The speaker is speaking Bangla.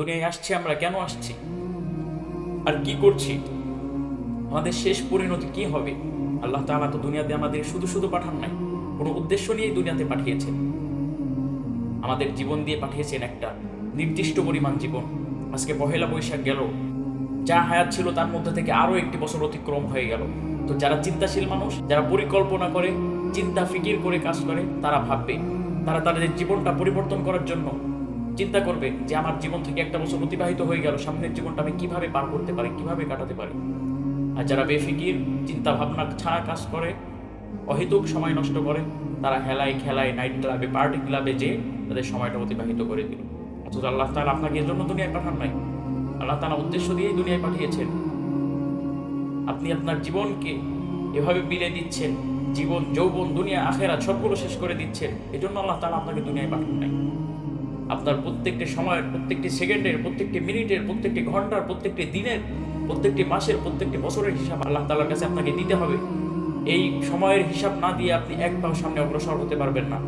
দুনিয়ায় আসছি আমরা, কেন আসছি? আর কি করছি? আমাদের শেষ পরিণতি কি হবে? আল্লাহ তাআলা তো দুনিয়াতে আমাদের শুধু শুধু পাঠান নাই, কোনো উদ্দেশ্য নিয়েই দুনিয়াতে পাঠিয়েছেন। আমাদের জীবন দিয়ে পাঠিয়েছেন একটা নির্দিষ্ট পরিমাণ জীবন। আজকে পহেলা বৈশাখ গেল, যা হায়াত ছিল তার মধ্যে থেকে আরও একটি বছর অতিক্রম হয়ে গেল। তো যারা চিন্তাশীল মানুষ, যারা পরিকল্পনা করে, চিন্তা ফিকির করে কাজ করে, তারা ভাববে, তারা তাদের জীবনটা পরিবর্তন করার জন্য চিন্তা করবে যে আমার জীবন থেকে একটা বছর অতিবাহিত হয়ে গেল, সামনের জীবনটা আমি কীভাবে পার করতে পারি, কীভাবে কাটাতে পারি? আর যারা বেফিকির চিন্তা ভাবনা ছাড়া কাজ করে, অহেতুক সময় নষ্ট করে, তারা হেলায় খেলায় নাইট ক্লাবে পার্টি ক্লাবে যে তাদের সময়টা অতিবাহিত করে দিল। অথচ আল্লাহ তালা আপনাকে এর জন্য দুনিয়ায় পাঠান নাই। আল্লাহ তালা উদ্দেশ্য দিয়েই দুনিয়ায় পাঠিয়েছেন। আপনি আপনার জীবনকে এভাবে বিলে দিচ্ছেন, জীবন, যৌবন, দুনিয়া আখেরা সবগুলো শেষ করে দিচ্ছেন, এজন্য আল্লাহ তালা আপনাকে দুনিয়ায় পাঠান নাই। আপনার প্রত্যেকটি সময়ের, প্রত্যেকটি সেকেন্ডের, প্রত্যেকটি মিনিটের, প্রত্যেকটি ঘণ্টার, প্রত্যেকটি দিনের, প্রত্যেকটি মাসের, প্রত্যেকটি বছরের হিসাব আল্লাহ তালার কাছে আপনাকে দিতে হবে। এই সময়ের হিসাব না দিয়ে আপনি এক পাও সামনে অগ্রসর হতে পারবেন না।